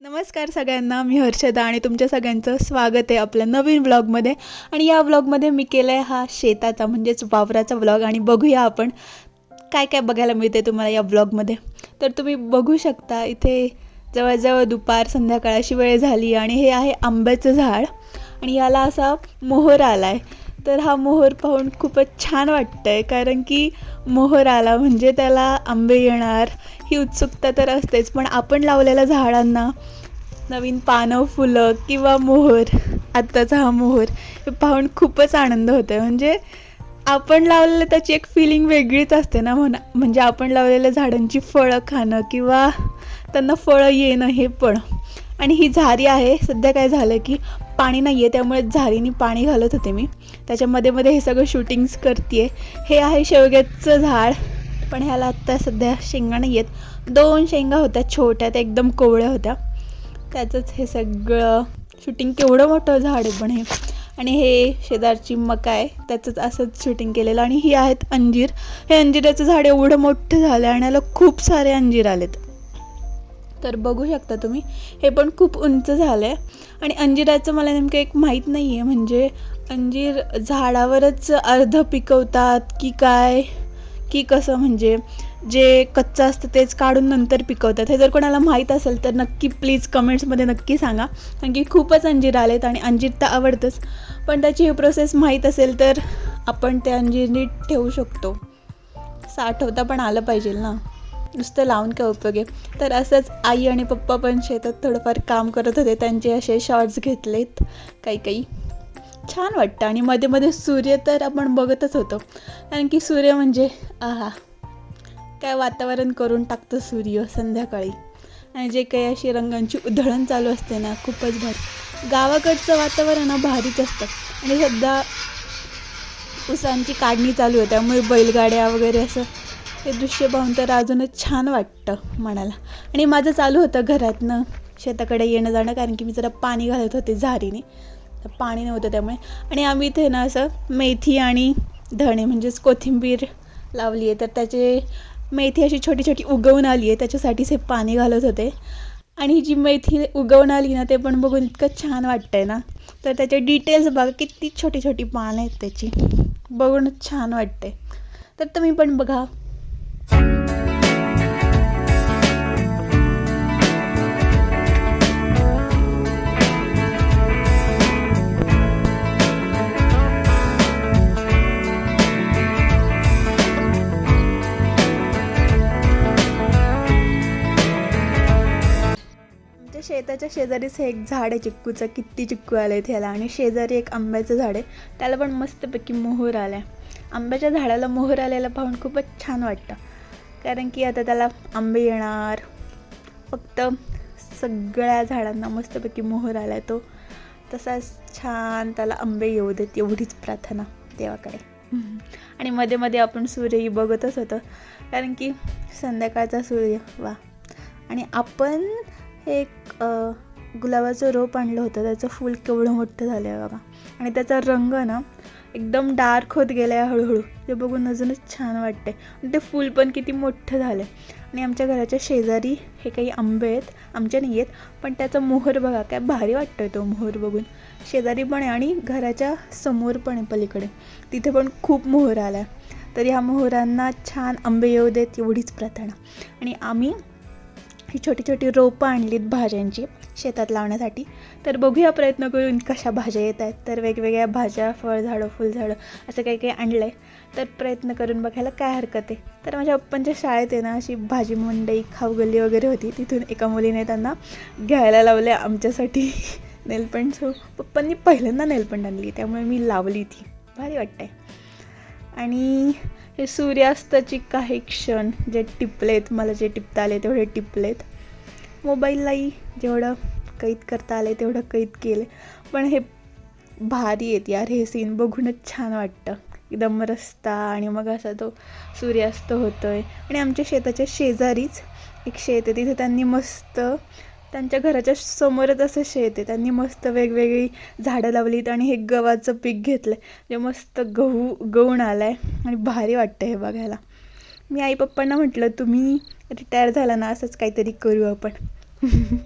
नमस्कार सगळ्यांना मी हर्षदा आणि तुमच्या सगळ्यांचं स्वागत आहे आपल्या नवीन ब्लॉगमध्ये आणि या ब्लॉगमध्ये मी केला आहे हा शेताचा म्हणजेच वावराचा ब्लॉग आणि बघूया आपण काय काय बघायला मिळते तुम्हाला या ब्लॉगमध्ये तर तुम्ही बघू शकता इथे जवळजवळ दुपार संध्याकाळ अशी वेळ झाली आणि हे आहे आंब्याचं झाड. आणि याला असा मोहर आला आहे तर हा मोहर पाहून खूपच छान वाटतं आहे कारण की मोहर आला म्हणजे त्याला आंबे येणार ही उत्सुकता तर असतेच पण आपण लावलेल्या झाडांना नवीन पानं फुलं किंवा मोहर आत्ताचा हा मोहर हे पाहून खूपच आनंद होतो आहे म्हणजे आपण लावलेलं त्याची एक फिलिंग वेगळीच असते ना म्हणा म्हणजे आपण लावलेल्या झाडांची फळं खाणं किंवा त्यांना फळं येणं हे पण. आणि ही झारी आहे सध्या काय झालं की पाणी नाही आहे त्यामुळे झारीने पाणी घालत होते मी. त्याच्यामध्ये मध्ये हे सगळं शूटिंग्स करते हे आहे शेवग्याचं झाड. पण ह्याला आत्ता सध्या शेंगा नाही आहेत दोन शेंगा होत्या छोट्या त्या एकदम कोवळ्या होत्या. त्याचंच हे सगळं शूटिंग केवढं मोठं झाड आहे पण हे. आणि हे शेजारची मका आहे त्याचंच असंच शूटिंग केलेलं. आणि ही आहेत अंजीर. हे अंजिराचं झाड एवढं मोठं झालं आणि याला खूप सारे अंजीर आलेत. तर बघू शकता तुम्ही. हे पण खूप उंच झालं आहे आणि अंजिराचं मला नेमकं एक माहीत नाही आहे म्हणजे अंजीर झाडावरच अर्ध पिकवतात की काय? की कसं? म्हणजे जे कच्चं असतं तेच काढून नंतर पिकवतात. हे जर कोणाला माहीत असेल तर नक्की प्लीज कमेंट्समध्ये नक्की सांगा. कारण की खूपच अंजीर आलेत आणि अंजीर तर आवडतंच. पण त्याची ही प्रोसेस माहीत असेल तर आपण ते अंजीर नीट ठेवू शकतो. साठवता पण आलं पाहिजे ना? नुसतं लावून काय उपयोग आहे? तर असंच आई आणि पप्पा पण शेतात थोडंफार काम करत होते त्यांचे असे शॉर्ट्स घेतलेत काही काही. छान वाटतं आणि मध्ये मध्ये सूर्य तर आपण बघतच होतो. कारण की सूर्य म्हणजे आहा काय वातावरण करून टाकतं सूर्य संध्याकाळी. आणि जे काही अशी रंगांची उधळण चालू असते ना खूपच भारी. गावाकडचं वातावरण ना भारीच असतं. आणि सध्या उसांची काढणी चालू आहे त्यामुळे बैलगाड्या वगैरे असं हे दृश्य पाहून तर अजूनच छान वाटतं मनाला आणि माझं चालू होतं घरातनं शेताकडे येणं जाणं कारण की मी जरा पाणी घालत होते झारीने. तर पाणी नव्हतं त्यामुळे. आणि आम्ही इथे ना असं मेथी आणि धणे म्हणजेच कोथिंबीर लावली आहे. तर त्याचे मेथी अशी छोटी छोटी उगवून आली आहे. त्याच्यासाठीच हे पाणी घालत होते. आणि जी मेथी उगवून आली ना ते पण बघून इतकं छान वाटतं आहे ना. तर त्याचे डिटेल्स बघा किती छोटी छोटी पानं आहेत त्याची. बघूनच छान वाटते तर तुम्ही पण बघा. शेताच्या शेजारीच हे एक झाड आहे चिक्कूचं किती चिक्कू आले आहे ह्याला. आणि शेजारी एक आंब्याचं झाड आहे. त्याला पण मस्तपैकी मोहर आला आहे आंब्याच्या झाडाला मोहर आलेला पाहून खूपच छान वाटतं. कारण की आता त्याला आंबे येणार. फक्त सगळ्या झाडांना मस्तपैकी मोहर आला आहे तो. तसाच छान त्याला आंबे येऊ देत एवढीच प्रार्थना देवाकडे. आणि मध्ये मध्ये आपण सूर्यही बघतच होतं. कारण की संध्याकाळचा सूर्य वा. आणि आपण हे एक गुलाबाचं रोप आणलं होतं. त्याचं फूल केवढं मोठं झालं आहे बघा. आणि त्याचा रंग ना एकदम डार्क होत गेलं आहे हळूहळू. ते बघून अजूनच छान वाटते आणि ते फूल पण किती मोठं झालं आहे आणि आमच्या घराच्या शेजारी हे काही आंबे आहेत आमच्या नाही आहेत पण त्याचा मोहर बघा काय भारी वाटतोय तो मोहर बघून. शेजारी पण आहे आणि घराच्या समोर पण आहे पलीकडे. तिथे पण खूप मोहर आला आहे तर ह्या मोहरांना छान आंबे येऊ देत एवढीच प्रार्थना. आणि आम्ही ही छोटी छोटी रोपं आणलीत भाज्यांची शेतात लावण्यासाठी. तर बघूया प्रयत्न करून कशा भाज्या येत आहेत. तर वेगवेगळ्या भाज्या फळझाडं फुलझाडं असं काही काही आणलं आहे तर प्रयत्न करून बघायला काय हरकत आहे. तर माझ्या पप्पांच्या शाळेत आहे ना अशी भाजी मंडई खाऊगल्ली वगैरे होती. तिथून एका मुलीने त्यांना घ्यायला लावले आमच्यासाठी नेलपंट. सो पप्पांनी पहिल्यांदा नेलपंट आणली त्यामुळे मी लावली ती. भारी वाटतंय. आणि हे सूर्यास्ताची काही क्षण जे टिपलेत मला जे टिपता आले तेवढे टिपलेत. मोबाईललाही जेवढं कैद करता आले तेवढं कैद केलं. पण हे भारी आहेत यार हे सीन बघूनच छान वाटतं. एकदम रस्ता आणि मग असा तो सूर्यास्त होतो आहे आणि आमच्या शेताच्या शेजारीच एक शेत आहे तिथे त्यांनी मस्त त्यांच्या घराच्या समोरच असं शेत आहे. त्यांनी मस्त वेगवेगळी झाडं लावलीत आणि हे गव्हाचं पीक घेतलं आहे जे म्हणजे मस्त गहू गहून आलं आहे आणि भारी वाटतं हे बघायला. मी आई पप्पांना म्हटलं तुम्ही रिटायर झाला ना असंच काहीतरी करू आपण.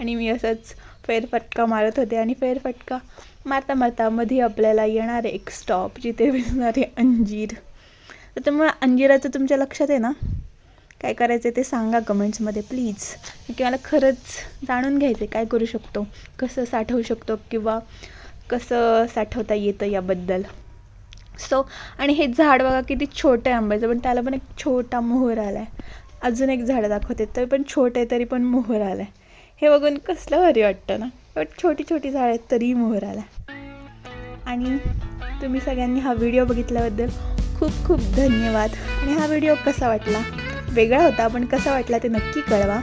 आणि मी असंच फेरफटका मारत होते आणि फेरफटका मारता मारता मध्ये आपल्याला येणार आहे एक स्टॉप जिथे दिसणार आहे अंजीर. तर त्यामुळे अंजिराचं तुमच्या लक्षात आहे ना? काय करायचं ते सांगा कमेंट्समध्ये प्लीज की मला खरंच जाणून घ्यायचं आहे काय करू शकतो कसं साठवू शकतो किंवा कसं साठवता येतं याबद्दल. सो आणि हे झाड बघा किती छोटं आहे आंब्याचं पण त्याला पण एक छोटा मोहर आला आहे अजून एक झाड दाखवते तरी पण छोटे आहे तरी पण मोहर आला आहे हे बघून कसलं भारी वाटतं ना. बट छोटी छोटी झाड आहेत तरी मोहर आला आणि तुम्ही सगळ्यांनी हा व्हिडिओ बघितल्याबद्दल खूप खूप धन्यवाद. आणि हा व्हिडिओ कसा वाटला? वेगळा होता पण कसा वाटला ते नक्की कळवा.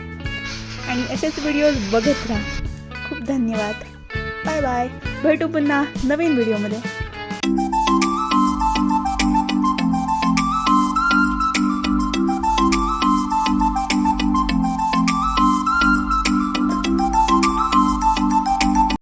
आणि असेच व्हिडिओज बघत राहा. खूप धन्यवाद. बाय बाय भेटू पुन्हा नवीन व्हिडिओमध्ये